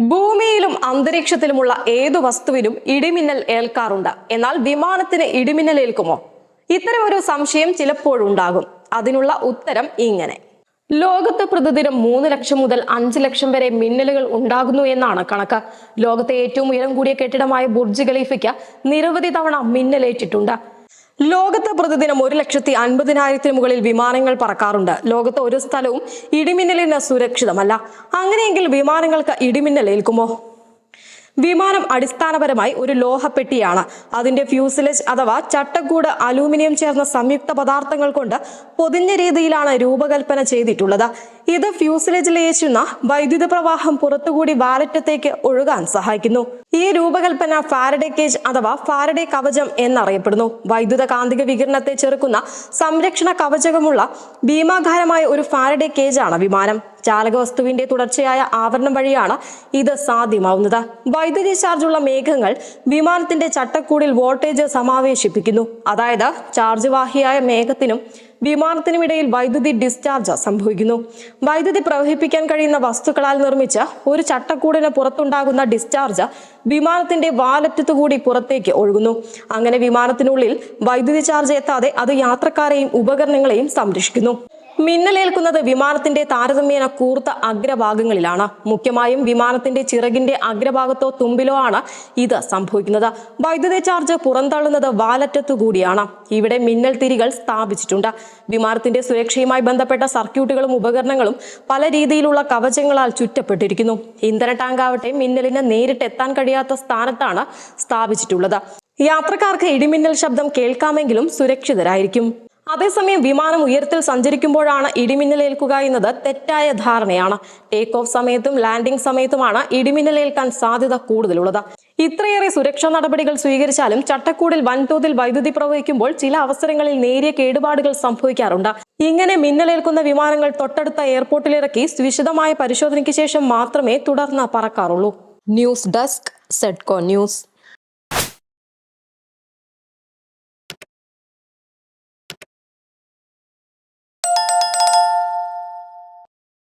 ഭൂമിയിലും അന്തരീക്ഷത്തിലുമുള്ള ഏതു വസ്തുവിനും ഇടിമിന്നൽ ഏൽക്കാറുണ്ട്. എന്നാൽ വിമാനത്തിന് ഇടിമിന്നൽ ഏൽക്കുമോ? ഒരു സംശയം ചിലപ്പോഴുണ്ടാകും. അതിനുള്ള ഉത്തരം ഇങ്ങനെ. ലോകത്ത് പ്രതിദിനം മൂന്ന് ലക്ഷം മുതൽ അഞ്ച് ലക്ഷം വരെ മിന്നലുകൾ ഉണ്ടാകുന്നു എന്നാണ് കണക്ക്. ലോകത്തെ ഏറ്റവും ഉയരം കൂടിയ കെട്ടിടമായ ബുർജ് ഖലീഫയ്ക്ക് നിരവധി തവണ മിന്നലേറ്റിട്ടുണ്ട്. ലോകത്ത് പ്രതിദിനം ഒരു ലക്ഷത്തി അൻപതിനായിരത്തിന് മുകളിൽ വിമാനങ്ങൾ പറക്കാറുണ്ട്. ലോകത്ത് ഒരു സ്ഥലവും ഇടിമിന്നലിന് സുരക്ഷിതമല്ല. അങ്ങനെയെങ്കിൽ വിമാനങ്ങൾക്ക് ഇടിമിന്നൽ ഏൽക്കുമോ? വിമാനം അടിസ്ഥാനപരമായി ഒരു ലോഹപ്പെട്ടിയാണ്. അതിന്റെ ഫ്യൂസിലേജ് അഥവാ ചട്ടക്കൂട് അലൂമിനിയം ചേർന്ന സംയുക്ത പദാർത്ഥങ്ങൾ കൊണ്ട് പൊതിഞ്ഞ രീതിയിലാണ് രൂപകൽപ്പന ചെയ്തിട്ടുള്ളത്. ഇത് ഫ്യൂസിലേജിൽ ലയിച്ചുന്ന വൈദ്യുത പ്രവാഹം പുറത്തുകൂടി വാലറ്റത്തേക്ക് ഒഴുകാൻ സഹായിക്കുന്നു. ഈ രൂപകൽപ്പന ഫാരഡേ കേജ് അഥവാ ഫാരഡേ കവചം എന്നറിയപ്പെടുന്നു. വൈദ്യുത കാന്തിക വികിരണത്തെ ചെറുക്കുന്ന സംരക്ഷണ കവചകമുള്ള ഭീമാകാരമായ ഒരു ഫാരഡേ കേജാണ് വിമാനം. ചാലക വസ്തുവിന്റെ തുടർച്ചയായ ആവരണം വഴിയാണ് ഇത് സാധ്യമാവുന്നത്. വൈദ്യുതി ചാർജുള്ള മേഘങ്ങൾ വിമാനത്തിന്റെ ചട്ടക്കൂടിൽ വോൾട്ടേജ് സമാവേശിപ്പിക്കുന്നു. അതായത് ചാർജ് വാഹിയായ മേഘത്തിനും വിമാനത്തിനുമിടയിൽ വൈദ്യുതി ഡിസ്ചാർജ് സംഭവിക്കുന്നു. വൈദ്യുതി പ്രവഹിപ്പിക്കാൻ കഴിയുന്ന വസ്തുക്കളാൽ നിർമ്മിച്ച ഒരു ചട്ടക്കൂടിന് പുറത്തുണ്ടാകുന്ന ഡിസ്ചാർജ് വിമാനത്തിന്റെ വാലറ്റത്തുകൂടി പുറത്തേക്ക് ഒഴുകുന്നു. അങ്ങനെ വിമാനത്തിനുള്ളിൽ വൈദ്യുതി ചാർജ് എത്താതെ അത് യാത്രക്കാരെയും ഉപകരണങ്ങളെയും സംരക്ഷിക്കുന്നു. മിന്നലേൽക്കുന്നത് വിമാനത്തിന്റെ താരതമ്യേന കൂർത്ത അഗ്രഭാഗങ്ങളിലാണ്. മുഖ്യമായും വിമാനത്തിന്റെ ചിറകിന്റെ അഗ്രഭാഗത്തോ തുമ്പിലോ ആണ് ഇത് സംഭവിക്കുന്നത്. വൈദ്യുതി ചാർജ് പുറന്തള്ളുന്നത് വാലറ്റത്തു കൂടിയാണ്. ഇവിടെ മിന്നൽ തിരികൾ സ്ഥാപിച്ചിട്ടുണ്ട്. വിമാനത്തിന്റെ സുരക്ഷയുമായി ബന്ധപ്പെട്ട സർക്യൂട്ടുകളും ഉപകരണങ്ങളും പല രീതിയിലുള്ള കവചങ്ങളാൽ ചുറ്റപ്പെട്ടിരിക്കുന്നു. ഇന്ധന ടാങ്കാവട്ടെ മിന്നലിന് നേരിട്ട് എത്താൻ കഴിയാത്ത സ്ഥാനത്താണ് സ്ഥാപിച്ചിട്ടുള്ളത്. യാത്രക്കാർക്ക് ഇടിമിന്നൽ ശബ്ദം കേൾക്കാമെങ്കിലും സുരക്ഷിതരായിരിക്കും. അതേസമയം വിമാനം ഉയരത്തിൽ സഞ്ചരിക്കുമ്പോഴാണ് ഇടിമിന്നലേൽക്കുക എന്നത് തെറ്റായ ധാരണയാണ്. ടേക്ക് ഓഫ് സമയത്തും ലാൻഡിംഗ് സമയത്തുമാണ് ഇടിമിന്നലേൽക്കാൻ സാധ്യത കൂടുതലുള്ളത്. ഇത്രയേറെ സുരക്ഷാ നടപടികൾ സ്വീകരിച്ചാലും ചട്ടക്കൂടിൽ വൻതോതിൽ വൈദ്യുതി പ്രവഹിക്കുമ്പോൾ ചില അവസരങ്ങളിൽ നേരിയ കേടുപാടുകൾ സംഭവിക്കാറുണ്ട്. ഇങ്ങനെ മിന്നലേൽക്കുന്ന വിമാനങ്ങൾ തൊട്ടടുത്ത എയർപോർട്ടിലിറക്കി വിശദമായ പരിശോധനയ്ക്ക് ശേഷം മാത്രമേ തുടർന്ന് പറക്കാറുള്ളൂ. ന്യൂസ് ഡെസ്ക് സെഡ്കോ ന്യൂസ്.